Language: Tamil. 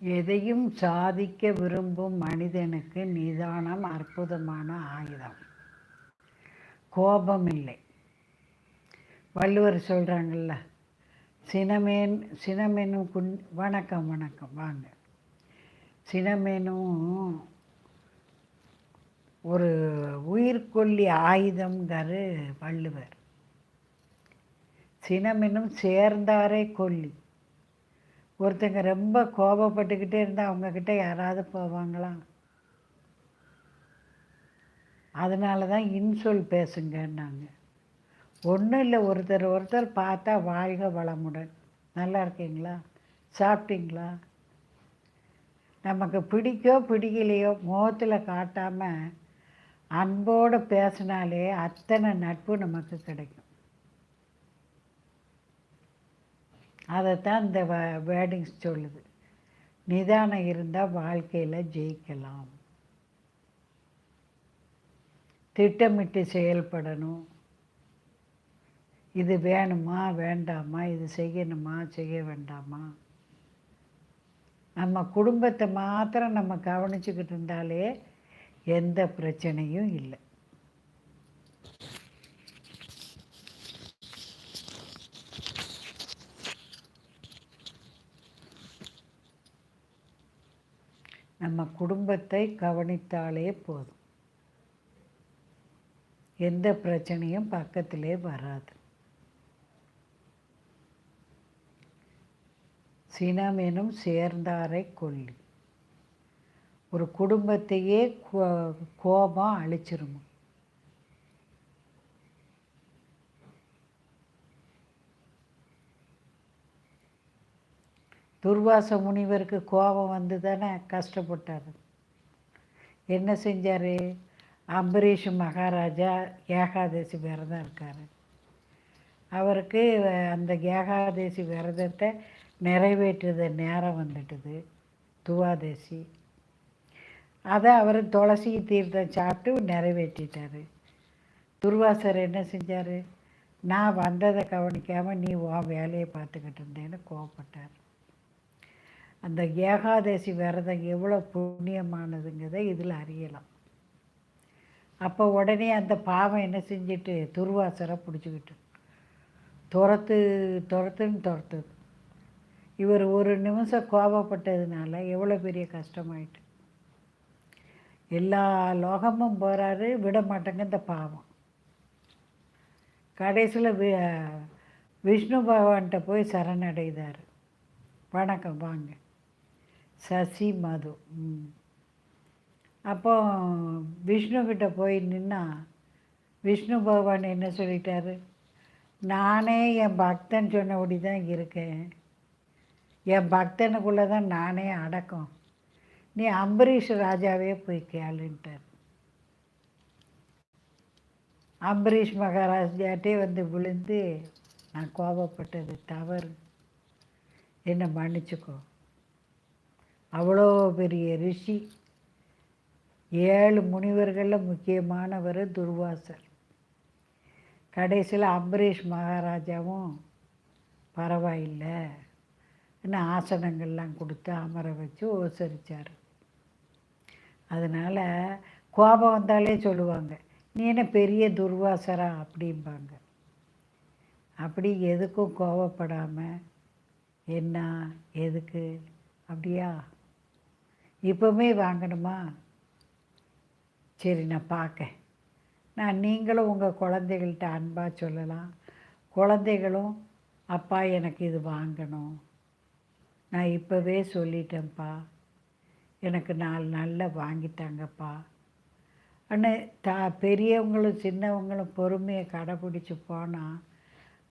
எதையும் சாதிக்க விரும்பும் மனிதனுக்கு நிதானம் அற்புதமான ஆயுதம். கோபம் இல்லை வள்ளுவர் சொல்கிறாங்கல்ல சினமேன் சினமெனும் குன் வணக்கம் வணக்கம் வாங்க. சினமெனும் ஒரு உயிர்கொல்லி ஆயுதம்ங்காரு வள்ளுவர். சினமெனும் சேர்ந்தாரே கொல்லி. ஒருத்தங்க ரொம்ப கோபப்பட்டுக்கிட்டே இருந்தால் அவங்கக்கிட்ட யாராவது போவாங்களா? அதனால தான் இன்சொல் பேசுங்கன்னாங்க. ஒன்றும் இல்லை ஒருத்தர் ஒருத்தர் பார்த்தா வாழ்க வளமுடன். நல்லா இருக்கீங்களா? சாப்பிட்டீங்களா? நமக்கு பிடிக்கோ பிடிக்கலையோ முகத்தில் காட்டாமல் அன்போடு பேசினாலே அத்தனை நட்பு நமக்கு கிடைக்கும். அதைத்தான் இந்த வேர்டிங்ஸ் சொல்லுது. நிதானம் இருந்தால் வாழ்க்கையில் ஜெயிக்கலாம். திட்டமிட்டு செயல்படணும். இது வேணுமா வேண்டாமா இது செய்யணுமா செய்ய வேண்டாமா? நம்ம குடும்பத்தை மாத்திரம் நம்ம கவனிச்சுக்கிட்டு இருந்தாலே எந்த பிரச்சனையும் இல்லை. நம்ம குடும்பத்தை கவனித்தாலே போதும். எந்த பிரச்சனையும் பக்கத்திலே வராது. சினமெனும் சேர்ந்தாரை கொல்லி. ஒரு குடும்பத்தையே கோ- கோபம் அழிச்சிருமா? துர்வாச முனிவருக்கு கோபம் வந்து தானே கஷ்டப்பட்டார். என்ன செஞ்சார்? அம்பரீஷ் மகாராஜா ஏகாதசி விரதம் இருக்கார். அவருக்கு அந்த ஏகாதசி விரதத்தை நிறைவேற்றுத நேரம் வந்துட்டுது துவாதசி. அதை அவர் துளசி தீர்த்தம் சாப்பிட்டு நிறைவேற்றிட்டார். துர்வாசர் என்ன செஞ்சார்? நான் வந்ததை கவனிக்காமல் நீ உன் வேலையை பார்த்துக்கிட்டு இருந்தேன்னு கோவப்பட்டார் அந்த ஏகாதசி விரதம் எவ்வளோ புண்ணியமானதுங்கிறதை இதில் அறியலாம். அப்போ உடனே அந்த பாவம் என்ன செஞ்சுட்டு துர்வாசரை பிடிச்சிக்கிட்டு. துரத்து துரத்துன்னு துரத்துது. இவர் ஒரு நிமிஷம் கோபப்பட்டதுனால எவ்வளோ பெரிய கஷ்டமாயிட்டு. எல்லா லோகமும் போகிறாரு விட மாட்டேங்க இந்த பாவம். கடைசியில் வி விஷ்ணு பகவான்கிட்ட போய் சரணடைதார். வணக்கம் வாங்க. சசி மது. ம். அப்போ விஷ்ணுக்கிட்ட போய் நின்னா விஷ்ணு பகவான் என்ன சொல்லிட்டாரு? நானே என் பக்தன் சொன்னபடி தான் இருக்கேன். என் பக்தனுக்குள்ளே தான் நானே அடக்கம். நீ அம்பரீஷ் ராஜாவே போய் கேளுன்ட்டார். அம்பரீஷ் மகாராஜாட்டே வந்து விழுந்து நான் கோபப்பட்டது தவறு. என்னை மன்னிச்சுக்கோ. அவ்வளோ பெரிய ரிஷி. ஏழு முனிவர்களில் முக்கியமானவர் துர்வாசர். கடைசியில் அம்பரீஷ் மகாராஜாவும் பரவாயில்லை இன்னும் ஆசனங்கள்லாம் கொடுத்து அமர வச்சு உபசரித்தார் அதனால் கோபம் வந்தாலே சொல்லுவாங்க நீ என்ன பெரிய துர்வாசரா? அப்படிம்பாங்க. அப்படி எதுக்கும் கோவப்படாமல் என்ன? எதுக்கு? அப்படியா? இப்போவுமே வாங்கணுமா? சரி நான் பார்க்க நான் நீங்களும் உங்கள் குழந்தைகள்கிட்ட அன்பாக சொல்லலாம். குழந்தைகளும் அப்பா எனக்கு இது வாங்கணும். நான் இப்போவே சொல்லிட்டேன்ப்பா. எனக்கு நாலு நாளில் வாங்கிட்டாங்கப்பா அண்ணே தா பெரியவங்களும் சின்னவங்களும் பொறுமையை கடைப்பிடிச்சி போனால்